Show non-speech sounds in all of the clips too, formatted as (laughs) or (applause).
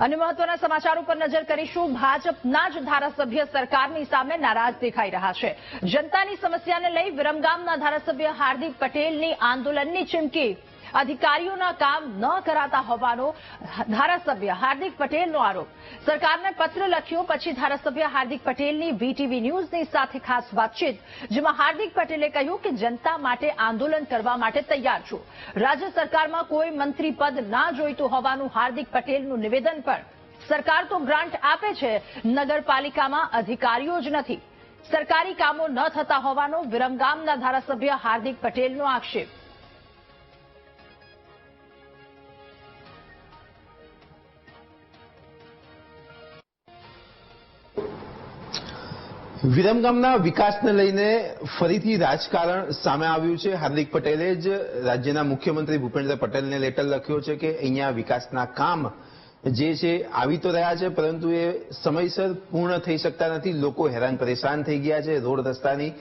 અને મહત્વના સમાચાર ઉપર નજર કરીશું. ભાજપના જ ધારાસભ્ય સરકારની સામે નારાજ દેખાઈ રહ્યા છે. જનતાની સમસ્યાને લઈ વિરમગામના ધારાસભ્ય હાર્દિક પટેલની આંદોલનની ચીમકી. અધિકારીઓના કામ ન કરાતા હોવાનો ધારાસભ્ય હાર્દિક પટેલનો આરોપ. સરકારને પત્ર લખ્યો, પછી ધારાસભ્ય હાર્દિક પટેલની વીટીવી ન્યૂઝની સાથે ખાસ વાતચીત, જેમાં હાર્દિક પટેલે કહ્યું કે જનતા માટે આંદોલન કરવા માટે તૈયાર છું. રાજ્ય સરકારમાં કોઈ મંત્રી પદ ના જોઈતું હોવાનું હાર્દિક પટેલનું નિવેદન પણ. સરકાર તો ગ્રાન્ટ આપે છે, નગરપાલિકામાં અધિકારીઓ જ નથી. સરકારી કામો ન થતા હોવાનો વિરમગામના ધારાસભ્ય હાર્દિક પટેલનો આક્ષેપ. વિરમગામના વિકાસને લઈને ફરીથી રાજકારણ સામે આવ્યું છે. હાર્દિક પટેલે જ રાજ્યના મુખ્યમંત્રી ભૂપેન્દ્ર પટેલને લેટર લખ્યો છે કે અહીંયા વિકાસના કામ જે છે આવી તો રહ્યા છે, પરંતુ એ સમયસર પૂર્ણ થઈ શકતા નથી. લોકો હેરાન પરેશાન થઈ ગયા છે. રોડ રસ્તાની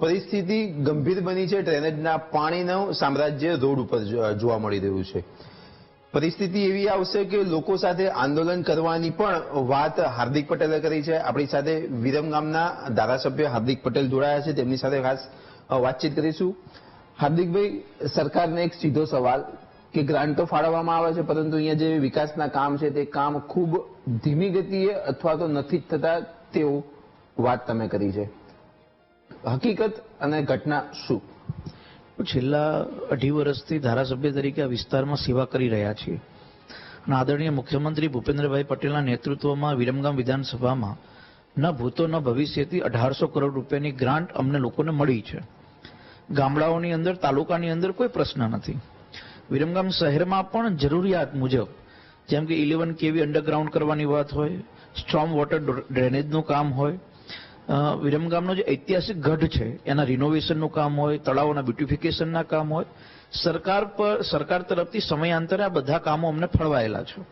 પરિસ્થિતિ ગંભીર બની છે. ડ્રેનેજના પાણીનું સામ્રાજ્ય રોડ ઉપર જોવા મળી રહ્યું છે. પરિસ્થિતિ એવી આવશે કે લોકો સાથે આંદોલન કરવાની પણ વાત હાર્દિક પટેલે કરી છે. આપણી સાથે વિરમગામના ધારાસભ્ય હાર્દિક પટેલ જોડાયા છે. તેમની સાથે ખાસ વાતચીત કરીશું. હાર્દિકભાઈ, સરકારને એક સીધો સવાલ કે ગ્રાન્ટો ફાળવવામાં આવે છે, પરંતુ અહીંયા જે વિકાસના કામ છે તે કામ ખૂબ ધીમી ગતિએ અથવા તો નથી જ થતા તેવું વાત તમે કરી છે. હકીકત અને ઘટના શું? છેલ્લા અઢી વર્ષથી ધારાસભ્ય તરીકે આ વિસ્તારમાં સેવા કરી રહ્યા છીએ. અને આદરણીય મુખ્યમંત્રી ભૂપેન્દ્રભાઈ પટેલના નેતૃત્વમાં વિરમગામ વિધાનસભામાં ન ભૂતો ન ભવિષ્યથી અઢારસો કરોડ રૂપિયાની ગ્રાન્ટ અમને લોકોને મળી છે. ગામડાઓની અંદર, તાલુકાની અંદર કોઈ પ્રશ્ન નથી. વિરમગામ શહેરમાં પણ જરૂરિયાત મુજબ, જેમ કે ઇલેવન કેવી અંડરગ્રાઉન્ડ કરવાની વાત હોય સ્ટ્રોમ વોટર ડ્રેનેજનું કામ હોય વિરમગામનો જે ઐતિહાસિક ગઢ છે, એના રિનોવેશનનું કામ હોય, તળાવોના બ્યુટિફિકેશનના કામ હોય, સરકાર પર, સરકાર તરફથી સમયાંતરે આ બધા કામો અમને ફળવાયેલા છે.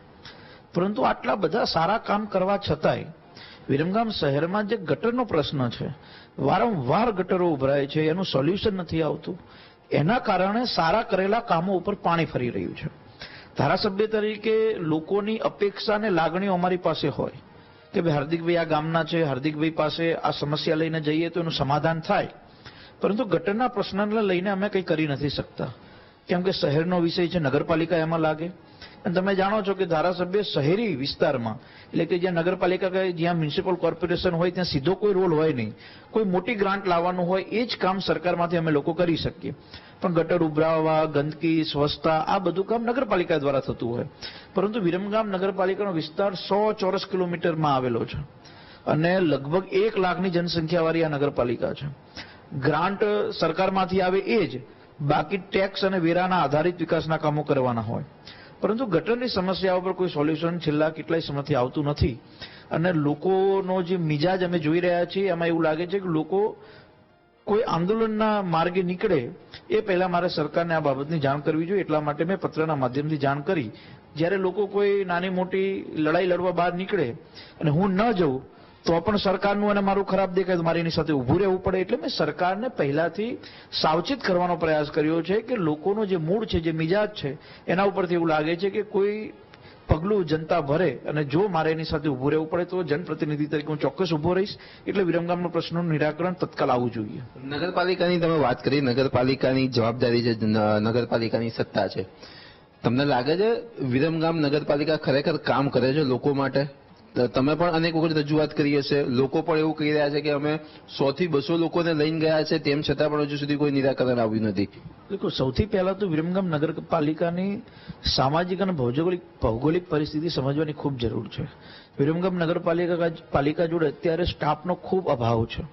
પરંતુ આટલા બધા સારા કામ કરવા છતાંય વિરમગામ શહેરમાં જે ગટરનો પ્રશ્ન છે, વારંવાર ગટરો ઉભરાય છે, એનું સોલ્યુશન નથી આવતું. એના કારણે સારા કરેલા કામો ઉપર પાણી ફરી રહ્યું છે. ધારાસભ્ય તરીકે લોકોની અપેક્ષા અને લાગણીઓ અમારી પાસે હોય. કે ભાઈ હાર્દિકભાઈ આ ગામના છે, હાર્દિકભાઈ પાસે આ સમસ્યા લઈને જઈએ તો એનું સમાધાન થાય. પરંતુ ગટરના પ્રશ્નને લઈને અમે કંઈ કરી નથી શકતા. કેમ કે શહેરનો વિષય છે, નગરપાલિકા એમાં લાગે. અને તમે જાણો છો કે ધારાસભ્ય શહેરી વિસ્તારમાં, એટલે કે જ્યાં નગરપાલિકા કે જ્યાં મ્યુનિસિપલ કોર્પોરેશન હોય, ત્યાં સીધો કોઈ રોલ હોય નહીં. કોઈ મોટી ગ્રાન્ટ લાવવાનું હોય, એ જ કામ સરકારમાંથી અમે લોકો કરી શકીએ. પણ ગટર ઉભરાવવા ગંદકી, સ્વચ્છતા, આ બધું કામ નગરપાલિકા દ્વારા થતું હોય. પરંતુ વિરમગામ નગરપાલિકાનો વિસ્તાર સો ચોરસ કિલોમીટરમાં આવેલો છે. અને લગભગ એક લાખની જનસંખ્યાવાળી આ નગરપાલિકા છે. ગ્રાન્ટ સરકારમાંથી આવે એ જ. બાકી ટેક્સ અને વેરાના આધારિત વિકાસના કામો કરવાના હોય. પરંતુ ગટરની સમસ્યા ઉપર કોઈ સોલ્યુશન છેલ્લા કેટલાય સમયથી આવતું નથી. અને લોકોનો જે મિજાજ અમે જોઈ રહ્યા છીએ, એમાં એવું લાગે છે કે લોકો કોઈ આંદોલનના માર્ગે નીકળે, એ પહેલા મારે સરકારને આ બાબતની જાણ કરવી જોઈએ. એટલા માટે મેં પત્રના માધ્યમથી જાણ કરી. જ્યારે લોકો કોઈ નાની મોટી લડાઈ લડવા બહાર નીકળે અને હું ન જઉં તો પણ સરકારનું અને મારું ખરાબ દેખાય તો મારે એની સાથે ઊભું રહેવું પડે એટલે મેં સરકારને પહેલાથી સાવચેત કરવાનો પ્રયાસ કર્યો છે કે લોકોનો જે મૂળ છે, જે મિજાજ છે, એના ઉપરથી એવું લાગે છે કે કોઈ પગલું જનતા ભરે અને જો મારે એની સાથે ઊભું રહેવું પડે તો જનપ્રતિનિધિ તરીકે હું ચોક્કસ ઊભો રહીશ એટલે વિરમગામનો પ્રશ્નનું નિરાકરણ તત્કાલ આવવું જોઈએ. નગરપાલિકાની તમે વાત કરી, નગરપાલિકાની જવાબદારી છે નગરપાલિકાની સત્તા છે. તમને લાગે છે વિરમગામ નગરપાલિકા ખરેખર કામ કરે છે લોકો માટે? તમે પણ અનેક વખત રજૂઆત કરી હશે. લોકો પણ એવું કહી રહ્યા છે કે અમે સો થી બસો લોકોને લઈને ગયા છે, તેમ છતાં પણ હજુ સુધી કોઈ નિરાકરણ આવ્યું નથી. બિલકુલ. સૌથી પહેલા તો વિરમગામ નગરપાલિકાની સામાજિક અને ભૌગોલિક ભૌગોલિક પરિસ્થિતિ સમજવાની ખૂબ જરૂર છે. વિરમગામ નગરપાલિકા પાલિકા જોડે અત્યારે સ્ટાફનો ખૂબ અભાવ છે.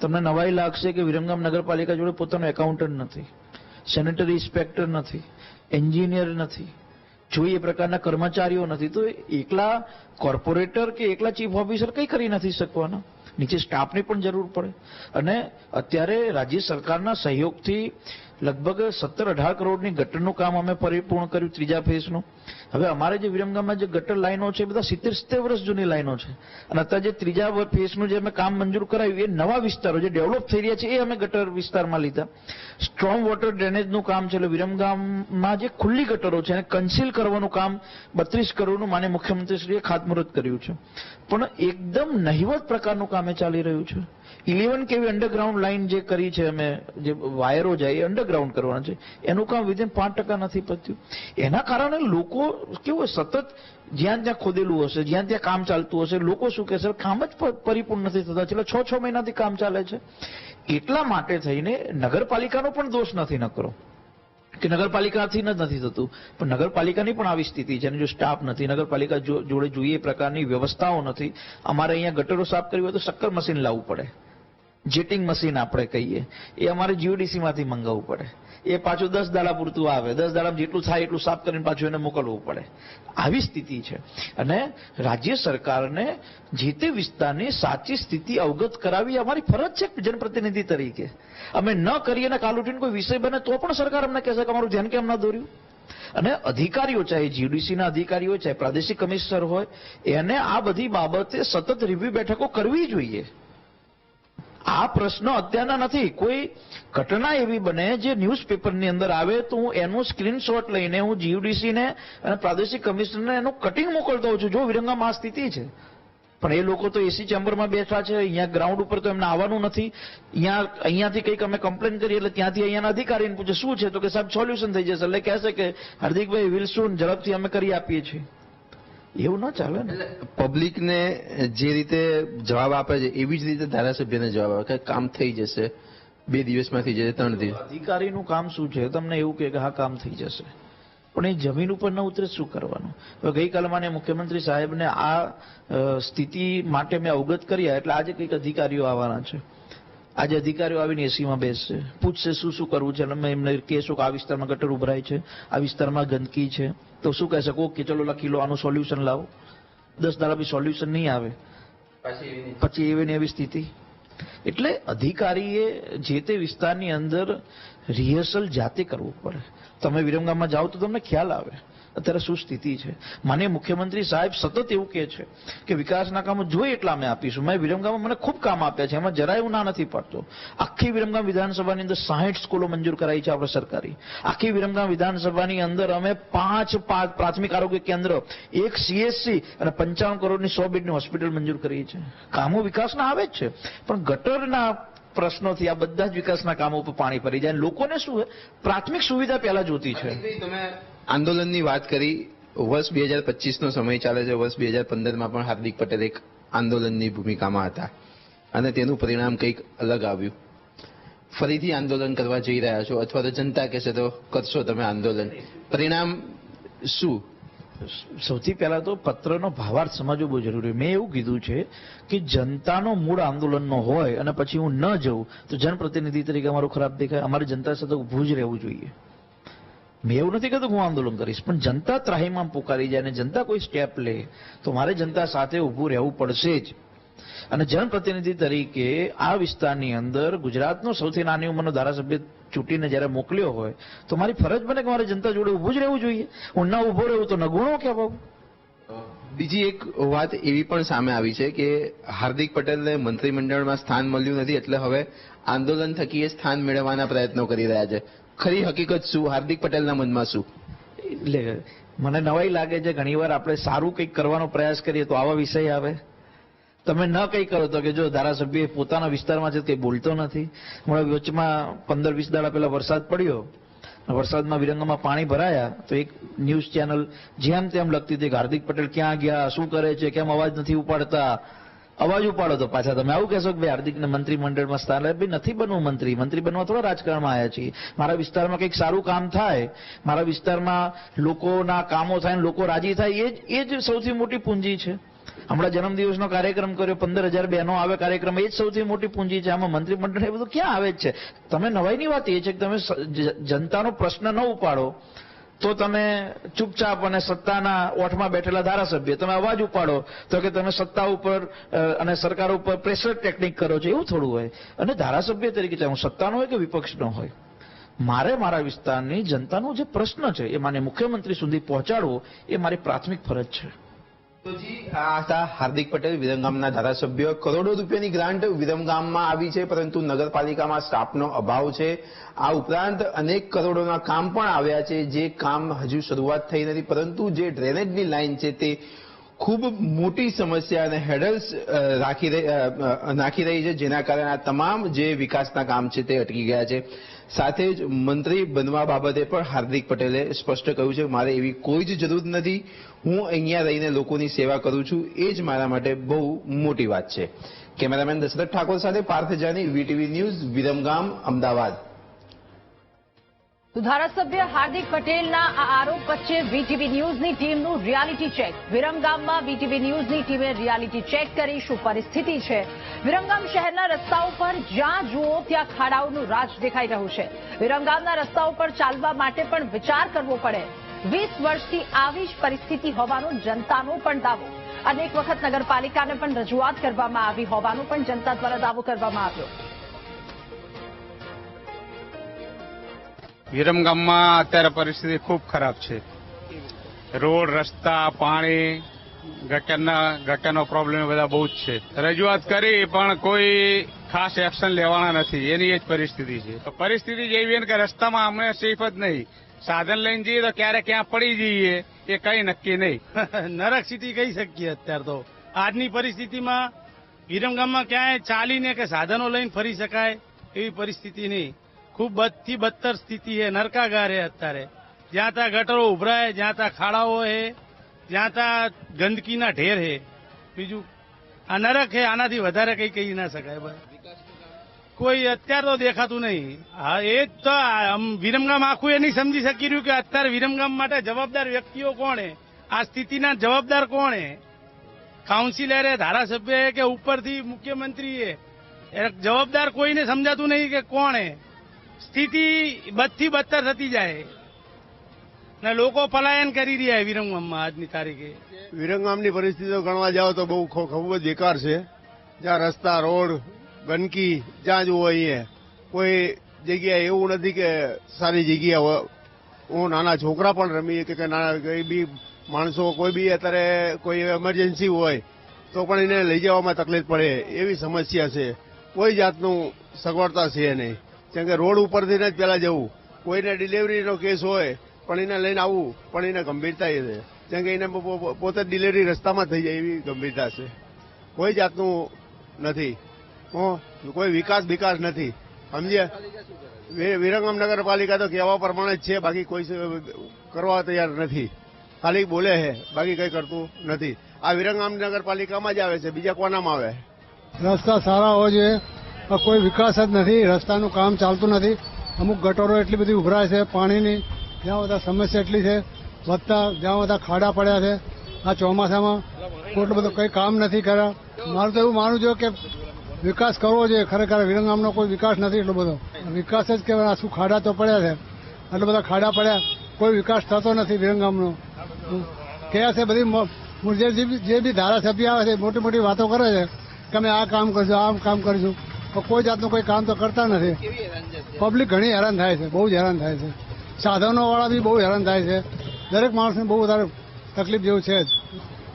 તમને નવાઈ લાગશે કે વિરમગામ નગરપાલિકા જોડે પોતાનો એકાઉન્ટન્ટ નથી, સેનેટરી ઇન્સ્પેક્ટર નથી, એન્જિનિયર નથી જોઈએ એ પ્રકારના કર્મચારીઓ નથી, તો એકલા કોર્પોરેટર કે એકલા ચીફ ઓફિસર કંઈ કરી નથી શકવાના. નીચે સ્ટાફની પણ જરૂર પડે. અને અત્યારે રાજ્ય સરકારના સહયોગથી લગભગ સત્તર અઢાર કરોડની ગટરનું કામ અમે પરિપૂર્ણ કર્યું ત્રીજા ફેઝનું. હવે અમારે જે વિરમગામમાં જે ગટર લાઈનો છે, એ બધા સિત્તેર સિત્તેર વર્ષ જૂની લાઈનો છે. અને અત્યારે જે ત્રીજા ફેઝનું જે અમે કામ મંજૂર કરાવ્યું એ નવા વિસ્તારો જે ડેવલપ થઈ રહ્યા છે, એ અમે ગટર વિસ્તારમાં લીધા. સ્ટ્રોંગ વોટર ડ્રેનેજનું કામ છે, એટલે વિરમગામમાં જે ખુલ્લી ગટરો છે, એને કન્સીલ કરવાનું કામ બત્રીસ કરોડનું માન્ય મુખ્યમંત્રીશ્રીએ ખાતમુહૂર્ત કર્યું છે. પણ એકદમ નહિવત પ્રકારનું કામ ચાલી રહ્યું છે. ઇલેવન કેવી અંડરગ્રાઉન્ડ લાઈન જે કરી છે અમે, જે વાયરો જાય એ અંડરગ્રાઉન્ડ કરવાના છે. એનું કામ વિધિન પાંચ ટકા નથી પત્યું. એના કારણે લોકો કેવું સતત જ્યાં ત્યાં ખોદેલું હશે, જ્યાં ત્યાં કામ ચાલતું હશે, લોકો શું કહેશે કામ જ પરિપૂર્ણ નથી થતા. છેલ્લા છ છ મહિનાથી કામ ચાલે છે. એટલા માટે થઈને નગરપાલિકાનો પણ દોષ નથી નકરો. કે નગરપાલિકાથી જ નથી થતું. પણ નગરપાલિકાની પણ આવી સ્થિતિ છે. જો સ્ટાફ નથી, નગરપાલિકા જોડે જોઈએ એ પ્રકારની વ્યવસ્થાઓ નથી. અમારે અહીંયા ગટરો સાફ કરવી હોય તો શક્કર મશીન લાવવું પડે. જેટિંગ મશીન આપણે કહીએ. એ અમારે જીઓડીસીમાંથી મંગાવવું પડે. એ પાછું દસ દાડા પૂરતું આવે. દસ દાડામાં જેટલું થાય એટલું સાફ કરીને પાછું એને મોકલવું પડે. આવી સ્થિતિ છે. અને રાજ્ય સરકારને જે તે વિસ્તારની સાચી સ્થિતિ અવગત કરાવી અમારી ફરજ છે જનપ્રતિનિધિ તરીકે. અમે ન કરીએ ને કાલ ઉઠીને કોઈ વિષય બને તો પણ સરકાર અમને કહેશે કે અમારું ધ્યાન કેમ ના દોર્યું? અને અધિકારીઓ, ચાહે જીડીસીના અધિકારીઓ, ચાહે પ્રાદેશિક કમિશનર હોય, એને આ બધી બાબતે સતત રિવ્યુ બેઠકો કરવી જોઈએ. આ પ્રશ્ન અત્યારના નથી. કોઈ ઘટના એવી બને જે ન્યૂઝપેપરની અંદર આવે તો હું એનું સ્ક્રીનશોટ લઈને હું જીયુડીસીને અને પ્રાદેશિક કમિશનરને એનું કટિંગ મોકલતો હોઉં છું. જો વિરંગામાં આ સ્થિતિ છે. પણ એ લોકો તો એસી ચેમ્બરમાં બેઠા છે. અહીંયા ગ્રાઉન્ડ ઉપર તો એમને આવવાનું નથી. અહીંયા, અહીંયાથી કંઈક અમે કમ્પ્લેન કરીએ એટલે ત્યાંથી અહીંયાના અધિકારીને પૂછે, શું છે? તો કે સાહેબ, સોલ્યુશન થઈ જશે. એટલે કહેશે કે, હાર્દિકભાઈ વિલ શું ઝડપથી અમે કરી આપીએ છીએ. એવું ન ચાલે ને. પબ્લિકને જે રીતે જવાબ આપે છે એવી જ રીતે ધારાસભ્યને જવાબ આપે કે કામ થઈ જશે બે દિવસમાંથી જશે ત્રણ દિવસ. અધિકારીનું કામ શું છે? તમને એવું કે હા કામ થઈ જશે. પણ એ જમીન ઉપર ન ઉતરે શું કરવાનું? હવે ગઈકાલે મને મુખ્યમંત્રી સાહેબને આ સ્થિતિ માટે મેં અવગત કર્યા એટલે આજે કંઈક અધિકારીઓ આવવાના છે. આજે અધિકારીઓ આવીને એસીમાં બેસશે. પૂછશે શું શું કરવું છે? અને એમને કહેશું કે આ વિસ્તારમાં ગટર ઉભરાય છે. આ વિસ્તારમાં ગંદકી છે. તો શું કહેશે કહો કે ચલો લખી લો આનું સોલ્યુશન લાવો. દસ દાડા બી સોલ્યુશન નહીં આવે. પછી એવી ને એવી સ્થિતિ. એટલે અધિકારીએ જે તે વિસ્તારની અંદર રિહર્સલ જાતે કરવું પડે. તમે વિરમગામમાં જાઓ તો તમને ખ્યાલ આવે. અત્યારે શું સ્થિતિ છે? મને મુખ્યમંત્રી સાહેબ સતત એવું કહે છે કે વિકાસના કામો જોઈએ એટલા અમે આપીશું. મેં વિરમગામમાં મને ખૂબ કામ આપ્યા છે. એમાં જરાય હું ના નથી પડતો. આખી વિરમગામ વિધાનસભાની અંદર સાહીઠ સ્કૂલો મંજૂર કરાઈ છે આપણે સરકારી. આખી વિરમગામ વિધાનસભાની અંદર અમે પાંચ પ્રાથમિક આરોગ્ય કેન્દ્ર, એક સીએસસી અને પંચાવન કરોડની સો બેડની હોસ્પિટલ મંજૂર કરી છે. કામો વિકાસના આવે જ છે. પણ ગટરના પ્રશ્નોથી આ બધા જ વિકાસના કામો ઉપર પાણી ફરી જાય. લોકોને શું પ્રાથમિક સુવિધા પહેલા જોતી છે. તમે આંદોલનની વાત કરી, વર્ષ બે હજાર પચીસનો સમય ચાલે છે. વર્ષ બે હજાર પંદરમાં પણ હાર્દિક પટેલ એક આંદોલનની ભૂમિકામાં હતા અને તેનું પરિણામ કંઈક અલગ આવ્યું. ફરીથી આંદોલન કરવા જઈ રહ્યા છો અથવા તો જનતા કહેશે તો કરશો તમે આંદોલન. પરિણામ શું? સૌથી પહેલા તો પત્રનો ભાવાર્થ સમજવો બહુ જરૂરી. મેં એવું કીધું છે કે જનતાનો મૂળ આંદોલનનો હોય અને પછી હું ન જઉં, તો જનપ્રતિનિધિ તરીકે અમારું ખરાબ દેખાય. અમારે જનતા સાથે ઊભું જ રહેવું જોઈએ. મેં એવું નથી કહેતો હું આંદોલન કરીશ, પણ જનતા ત્રાહીમાં પુકારી જાય અને જનતા કોઈ સ્ટેપ લે, તો મારે જનતા સાથે ઊભું રહેવું પડશે જ. અને જનપ્રતિનિધિ તરીકે આ વિસ્તારની અંદર ગુજરાતનો સૌથી નાની ઉંમરનો ધારાસભ્ય ચૂંટીને જ્યારે મોકલ્યો હોય, તો મારી ફરજ બને કે મારે જનતા જોડે ઊભું જ રહેવું જોઈએ. હું ના ઊભો રહેવું તો નગુણો કે બાબુ બીજી એક વાત એવી પણ સામે આવી છે કે હાર્દિક પટેલને મંત્રીમંડળમાં સ્થાન મળ્યું નથી, એટલે હવે આંદોલન થકી એ સ્થાન મેળવવાના પ્રયત્નો કરી રહ્યા છે. ખરી હકીકત શું? હાર્દિક પટેલના મનમાં શું? એટલે મને નવાઈ લાગે છે, ઘણીવાર આપણે સારું કંઈક કરવાનો પ્રયાસ કરીએ તો આવા વિષય આવે. તમે ન કંઈ કરો તો કે જો ધારાસભ્ય પોતાના વિસ્તારમાં છે તે બોલતો નથી. હમણાં વચમાં પંદર વીસ દાડા પહેલા વરસાદ પડ્યો. વરસાદમાં વિરંગમાં પાણી ભરાયા. તો એક ન્યૂઝ ચેનલ જેમ તેમ લખતી હતી હાર્દિક પટેલ ક્યાં ગયા, શું કરે છે, કેમ અવાજ નથી ઉપાડતા? અવાજ ઉપાડો તો પાછા તમે. આવું કહેશો કે ભાઈ હાર્દિકને મંત્રીમંડળમાં સ્થાન. ભાઈ નથી બનવું મંત્રી. મંત્રી બનવા થોડા રાજકારણમાં આવ્યા છીએ. મારા વિસ્તારમાં કંઈક સારું કામ થાય, મારા વિસ્તારમાં લોકોના કામો થાય ને લોકો રાજી થાય, એ જ એ જ સૌથી મોટી પૂંજી છે. હમણાં જન્મદિવસનો કાર્યક્રમ કર્યો પંદર હજાર બહેનો આવે કાર્યક્રમ, એ જ સૌથી મોટી પૂંજી છે. આમાં મંત્રીમંડળ એ બધું ક્યાં આવે જ છે? તમે નવાઈની વાત એ છે કે તમે જનતાનો પ્રશ્ન ન ઉપાડો. તો તમે ચૂપચાપ અને સત્તાના ઓઠમાં બેઠેલા ધારાસભ્ય, તમે અવાજ ઉપાડો તો કે તમે સત્તા ઉપર અને સરકાર ઉપર પ્રેશર ટેકનિક કરો છો, એવું થોડું હોય. અને ધારાસભ્ય તરીકે ચાહે હું સત્તાનો હોય કે વિપક્ષનો હોય. મારે મારા વિસ્તારની જનતાનો જે પ્રશ્ન છે, એ માને મુખ્યમંત્રી સુધી પહોંચાડવો, એ મારી પ્રાથમિક ફરજ છે. હાર્દિક પટેલ વિરમગામના ધારાસભ્ય. કરોડો રૂપિયાની ગ્રાન્ટ વિરમગામમાં આવી છે, પરંતુ નગરપાલિકામાં સ્ટાફનો અભાવ છે. આ ઉપરાંત અનેક કરોડોના કામ પણ આવ્યા છે, જે કામ હજુ શરૂઆત થઈ નથી, પરંતુ જે ડ્રેનેજની લાઇન છે તે ખૂબ મોટી સમસ્યા અને હેડલ્સ રાખી નાખી રહી છે, જેના કારણે આ તમામ જે વિકાસના કામ છે તે અટકી ગયા છે. સાથે જ મંત્રી બનવા બાબતે પણ હાર્દિક પટેલે સ્પષ્ટ કહ્યું છે, મારે એવી કોઈ જ જરૂર નથી. હું અહીંયા રહીને લોકોની સેવા કરું છું. એ જ મારા માટે બહુ મોટી વાત છે. કેમેરામેન દશરથ ઠાકોર સાથે પાર્થ જાની વીટીવી ન્યૂઝ, વિરમગામ, અમદાવાદ. ધારાસભ્ય હાર્દિક પટેલના આ આરોપ વચ્ચે વીટીવી ન્યૂઝની ટીમનું રિયાલિટી ચેક વિરમગામમાં વીટીવી ન્યૂઝની ટીમે રિયાલિટી ચેક કરી શું પરિસ્થિતિ છે. વિરમગામ શહેરના રસ્તાઓ પર જ્યાં જુઓ ત્યાં ખાડાઓનું રાજ દેખાઈ રહ્યું છે. વિરમગામના રસ્તાઓ પર ચાલવા માટે પણ વિચાર કરવો પડે. વીસ વર્ષથી આવી જ પરિસ્થિતિ હોવાનો જનતાનો પણ દાવો. અનેક વખત નગરપાલિકાને પણ રજૂઆત કરવામાં આવી હોવાનો પણ જનતા દ્વારા દાવો કરવામાં આવ્યો. વિરમગામમાં અત્યારે પરિસ્થિતિ ખૂબ ખરાબ છે. રોડ, રસ્તા, પાણી, ગટરના, ગટરનો પ્રોબ્લેમ બધા બહુ જ છે. રજૂઆત કરી, પણ કોઈ ખાસ એક્શન લેવાના નથી. એની એ જ પરિસ્થિતિ છે. પરિસ્થિતિ જેવી કે રસ્તામાં અમને સેફ જ નહીં. સાધન લઈને જઈએ તો ક્યારે ક્યાં પડી જઈએ, એ કઈ નક્કી નહીં. (laughs) નરક સ્થિતિ કહી શકીએ અત્યારે તો. આજની પરિસ્થિતિમાં વિરમગામમાં ક્યાંય ચાલીને કે સાધનો લઈને ફરી શકાય એવી પરિસ્થિતિ નહીં. ખૂબ બદથી બદતર સ્થિતિ છે, નરકાગાર છે અત્યારે. જ્યાં ત્યાં ગટરો ઉભરાય, જ્યાં ત્યાં ખાડાઓ છે જ્યાં ત્યાં ગંદકીના ઢેર છે બીજું, આ નરક છે આનાથી વધારે કંઈ કહી ના શકાય બસ. કોઈ અત્યારે તો દેખાતું નહીં. હા, એ જ તો વિરમગામ આખું એ નહીં સમજી શકી રહ્યું કે અત્યારે વિરમગામ માટે જવાબદાર વ્યક્તિઓ કોણ આ સ્થિતિના જવાબદાર કોણ છે કાઉન્સિલરે ધારાસભ્ય કે ઉપરથી મુખ્યમંત્રીએ? જવાબદાર કોઈને સમજાતું નહીં કે કોણ છે સ્થિતિ બદથી બદતર થતી જાય. ને લોકો પલાયન કરી રહ્યા છે વિરમગામમાં આજની તારીખે. વિરંગામની પરિસ્થિતિઓ ગણવા જાઓ તો બહુ ખૂબ જ બેકાર છે. જ્યાં રસ્તા, રોડ, ગંદકી જ્યાં જ અહીંયા. કોઈ જગ્યાએ એવું નથી કે સારી જગ્યા હોય. હું નાના છોકરા પણ રમીએ કે કે નાના કોઈ બી માણસો, કોઈ બી અત્યારે કોઈ એમરજન્સી હોય, તો પણ એને લઈ જવામાં તકલીફ પડે. એવી સમસ્યા છે. કોઈ જાતનું સગવડતા છે નહીં. જેમ કે રોડ ઉપરથી જ પેલા જવું. કોઈને ડિલિવરીનો કેસ હોય, પણ એને લઈને આવવું, પણ એને ગંભીરતા એ છે. જેમ કે એને પોતે ડિલિવરી રસ્તામાં થઈ જાય એવી ગંભીરતા છે. કોઈ જાતનું નથી. કોઈ વિકાસ વિકાસ નથી. સમજે વિરંગમ નગરપાલિકા તો કહેવા પ્રમાણે જ છે, બાકી કોઈ કરવા તૈયાર નથી. ખાલી બોલે છે, બાકી કંઈ કરતું નથી. આ વિરંગામ નગરપાલિકામાં જ આવે છે, બીજા કોનામાં આવે? રસ્તા સારા જોઈએ પણ કોઈ વિકાસ જ નથી, રસ્તાનું કામ ચાલતું નથી. અમુક ગટરો એટલી બધી ઉભરાય છે પાણીની, જ્યાં બધા સમસ્યા એટલી છે. વધતા જ્યાં બધા ખાડા પડ્યા છે. આ ચોમાસામાં એટલું બધું કંઈ કામ નથી કર્યા. મારું તો એવું માનવું જોઈએ કે વિકાસ કરવો જોઈએ. ખરેખર વિરંગામનો કોઈ વિકાસ નથી એટલો બધો. વિકાસ જ કહેવાય શું ખાડા તો પડ્યા છે. આટલા બધા ખાડા પડ્યા, કોઈ વિકાસ થતો નથી વિરંગામનો. કહે છે બધી જે બી- ધારાસભ્ય આવે છે, મોટી મોટી વાતો કરે છે કે અમે આ કામ કરશું આ કામ કરીશું. પણ કોઈ જાતનું કોઈ કામ તો કરતા નથી. પબ્લિક ઘણી હેરાન થાય છે બહુ જ હેરાન થાય છે. સાધનો વાળા બી બહુ હેરાન થાય છે. દરેક માણસને બહુ વધારે તકલીફ જેવું છે જ.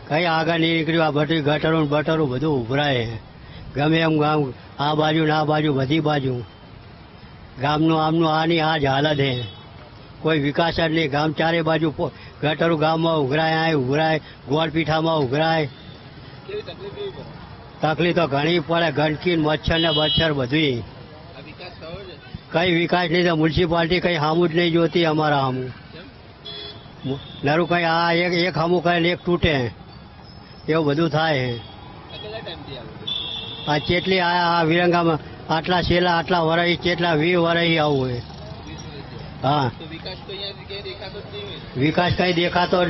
કઈ આગળ નહીં નીકળ્યું? આ બધી ગટરો બટરું બટરો બધું ઉભરાય ગમે એમ ગામ આ બાજુ ને આ બાજુ બધી બાજુ. ગામનું આમનું આની આ જ હાલત છે. કોઈ વિકાસ જ નહીં. ગામ ચારે બાજુ ગટરું ગટરો ગામમાં ઉઘરાય આ ઉઘરાય ગોળપીઠામાં ઉઘરાય તકલીફ તો ઘણી પડે ગંદકી મચ્છર ને મચ્છર બધું કઈ વિકાસ નહીં તો મ્યુનિસિપાલિટી કઈ હામું જ નહીં જોતી અમારા હામું. નરું કઈ આ એક એક હામું કઈ એક તૂટે. એવું બધું થાય આ ચેટલી આ આ વિરંગામાં આટલા છેલ્લા આટલા વરાઈ ચેટલા વી વરાઈ આવું હોય હા. વિકાસ કઈ દેખાતો જ